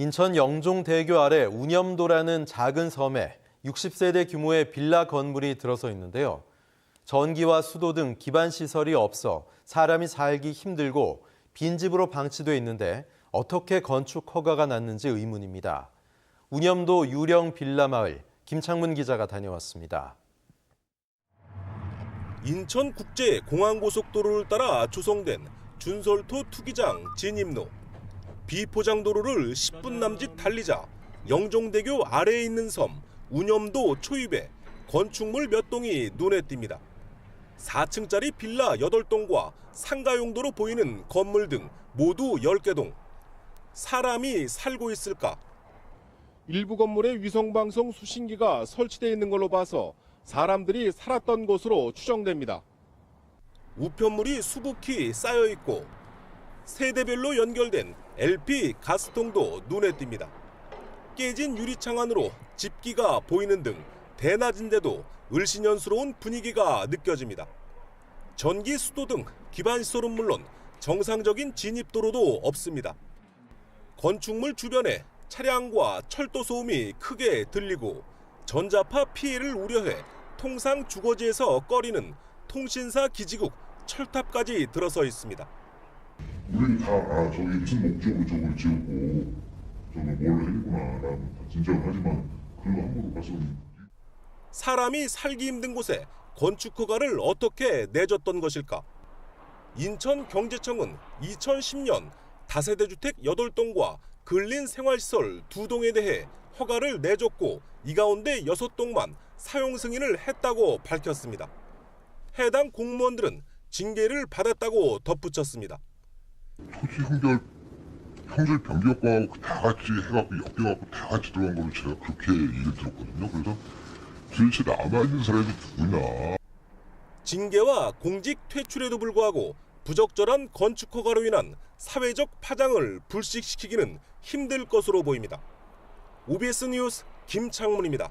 인천 영종대교 아래 운염도라는 작은 섬에 60세대 규모의 빌라 건물이 들어서 있는데요. 전기와 수도 등 기반 시설이 없어 사람이 살기 힘들고 빈집으로 방치돼 있는데 어떻게 건축 허가가 났는지 의문입니다. 운염도 유령 빌라 마을 김창문 기자가 다녀왔습니다. 인천국제공항고속도로를 따라 조성된 준설토 투기장 진입로. 비포장도로를 10분 남짓 달리자 영종대교 아래에 있는 섬 운염도 초입에 건축물 몇 동이 눈에 띕니다. 4층짜리 빌라 8동과 상가 용도로 보이는 건물 등 모두 10개 동. 사람이 살고 있을까? 일부 건물에 위성방송 수신기가 설치되어 있는 걸로 봐서 사람들이 살았던 곳으로 추정됩니다. 우편물이 수북히 쌓여 있고 세대별로 연결된 LP 가스통도 눈에 띕니다. 깨진 유리창 안으로 집기가 보이는 등 대낮인데도 을씨년스러운 분위기가 느껴집니다. 전기, 수도 등 기반 시설은 물론 정상적인 진입도로도 없습니다. 건축물 주변에 차량과 철도 소음이 크게 들리고 전자파 피해를 우려해 통상 주거지에서 꺼리는 통신사 기지국 철탑까지 들어서 있습니다. 우리 다, 아, 저기 무슨 목적으로 저걸 지었고, 저는 뭘 했구나, 라는 진정하지만, 그거 함부로 봐서는 사람이 살기 힘든 곳에 건축 허가를 어떻게 내줬던 것일까? 인천경제청은 2010년 다세대 주택 8동과 근린 생활시설 2동에 대해 허가를 내줬고 이 가운데 6동만 사용 승인을 했다고 밝혔습니다. 해당 공무원들은 징계를 받았다고 덧붙였습니다. 토지 형절, 형절 변경하고 다 같이 해갖고 엮여갖고 다 같이 들어간 걸로 제가 그렇게 얘기를 들었거든요. 그래서 도대체 남아있는 사람이 누구냐. 징계와 공직 퇴출에도 불구하고 부적절한 건축 허가로 인한 사회적 파장을 불식시키기는 힘들 것으로 보입니다. OBS 뉴스 김창문입니다.